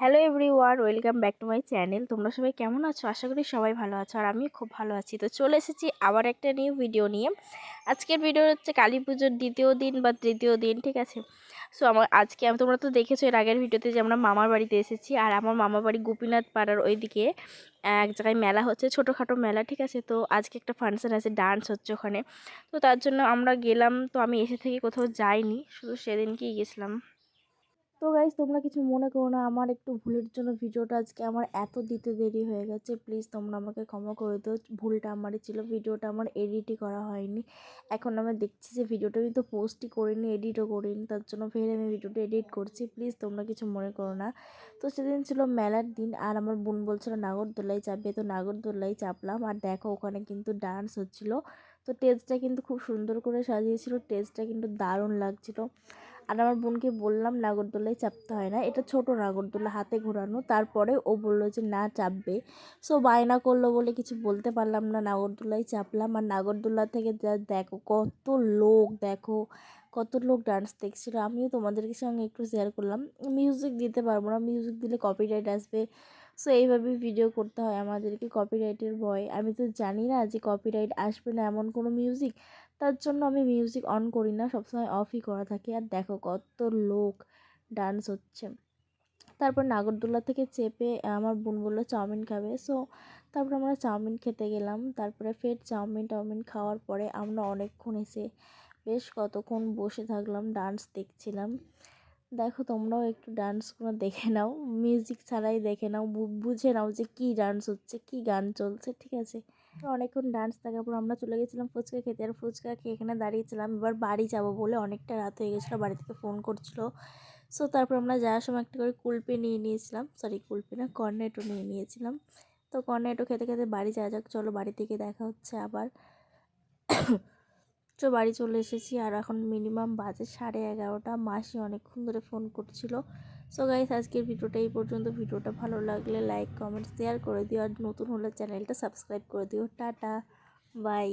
Hello everyone, welcome back to my channel. তোমরা সবাই কেমন আছো? আশা করি সবাই ভালো আছো আর আমি খুব ভালো আছি। তো চলে এসেছি আবার একটা নিউ ভিডিও নিয়ে। আজকের ভিডিও হচ্ছে কালী পুজোর দ্বিতীয় দিন বা তৃতীয় দিন, ঠিক আছে? সো আমার আজকে আমি, তোমরা তো দেখেছ এর আগের ভিডিওতে যে আমরা মামার বাড়িতে এসেছি আর আমার মামার বাড়ি গোপীনাথ পাড়ার ওইদিকে এক জায়গায় মেলা হচ্ছে, ছোটোখাটো মেলা, ঠিক আছে? তো আজকে একটা ফাংশান আছে, ডান্স হচ্ছে ওখানে। তো তার জন্য আমরা গেলাম, তো আমি এসে থেকে কোথাও যাইনি, শুধু সেদিনকেই গেছিলাম। তো গাইজ তোমরা কিছু মনে করো না, আমার একটু ভুলের জন্য ভিডিওটা আজকে আমার এত দিতে দেরি হয়ে গেছে। প্লিজ তোমরা আমাকে ক্ষমা করে দিও, ভুলটা আমারই ছিল, ভিডিওটা আমার এডিটই করা হয়নি। এখন আমি দেখছি যে ভিডিওটা আমি তো পোস্টই করিনি এডিটও করিনি, তার জন্য ফের আমি ভিডিওটা এডিট করছি। প্লিজ তোমরা কিছু মনে করো না। তো সেদিন ছিল মেলার দিন, আর আমার বোন বলছিল, নাগরদোলায় চাপবে তো নাগরদোলায় চাপলাম, আর দেখো ওখানে কিন্তু ডান্স হচ্ছিল। তো টেজটা কিন্তু খুব সুন্দর করে সাজিয়েছিল টেজটা কিন্তু দারুণ লাগছিল। আর আমার বোনকে বললাম, নাগরদোলায় চাপতে হয় না। এটা ছোট নাগরদোলা, হাতে ঘোরানো। তারপরে ও বলল যে, না, চাপবে। সো বায়না করল বলে কিছু বলতে পারলাম না, নাগরদোলায় চাপলাম। আর নাগরদোলা থেকে যা দেখো, কত লোক দেখো, কত লোক ডান্স দেখছিল। আমিও তোমাদের সঙ্গে একটু শেয়ার করলাম। মিউজিক দিতে পারব না। মিউজিক দিলে কপিরাইট আসবে। সো এইভাবেই ভিডিও করতে হয় আমাদেরকে কপিরাইটের ভয়। আমি তো জানি না যে কপিরাইট আসবে না এমন কোনো মিউজিক তার জন্য আমি মিউজিক অন করি না, সবসময় অফই করা থাকে। আর দেখো কত লোক ডান্স হচ্ছে। তারপর নাগরদোলা থেকে চেপে আমার বোন বলল, চাউমিন খাবে? সো তারপর আমরা চাউমিন খেতে গেলাম। তারপরে ফের চাউমিন টাউমিন খাওয়ার পরে আমরা অনেকক্ষণ এসে বেশ কতক্ষণ বসে থাকলাম ডান্স দেখছিলাম। দেখো তোমরাও একটু ডান্সগুলো দেখে নাও। মিউজিক ছাড়াই দেখে নাও বুঝে নাও যে কী ডান্স হচ্ছে, কী গান চলছে, ঠিক আছে? অনেকক্ষণ ডান্স দেখার পর আমরা চলে গেছিলাম ফুচকা খেতে। আর ফুচকা খেয়ে এখানে দাঁড়িয়েছিলাম। এবার বাড়ি যাব বলে অনেকটা রাত হয়ে গেছিল, বাড়ি থেকে ফোন করছিল। সো তারপর আমরা যাওয়ার সময় একটা করে কুলপি নিয়ে নিয়েছিলাম। সরি কুলপি না কর্নেটো নিয়ে নিয়েছিলাম। তো কর্নেটো খেতে খেতে বাড়ি যাওয়া যাক, চলো বাড়ি থেকে দেখা হচ্ছে আবার। তো বাড়ি চলে এসেছি আর এখন মিনিমাম বাজে সাড়ে এগারোটা। মাসি অনেকক্ষণ ধরে ফোন করছিল। সো গাইস আজকের ভিডিওটা এই পর্যন্ত। ভিডিওটা ভালো লাগলে লাইক কমেন্ট শেয়ার করে দিও। আর নতুন হলে চ্যানেলটা সাবস্ক্রাইব করে দিও। Tata bye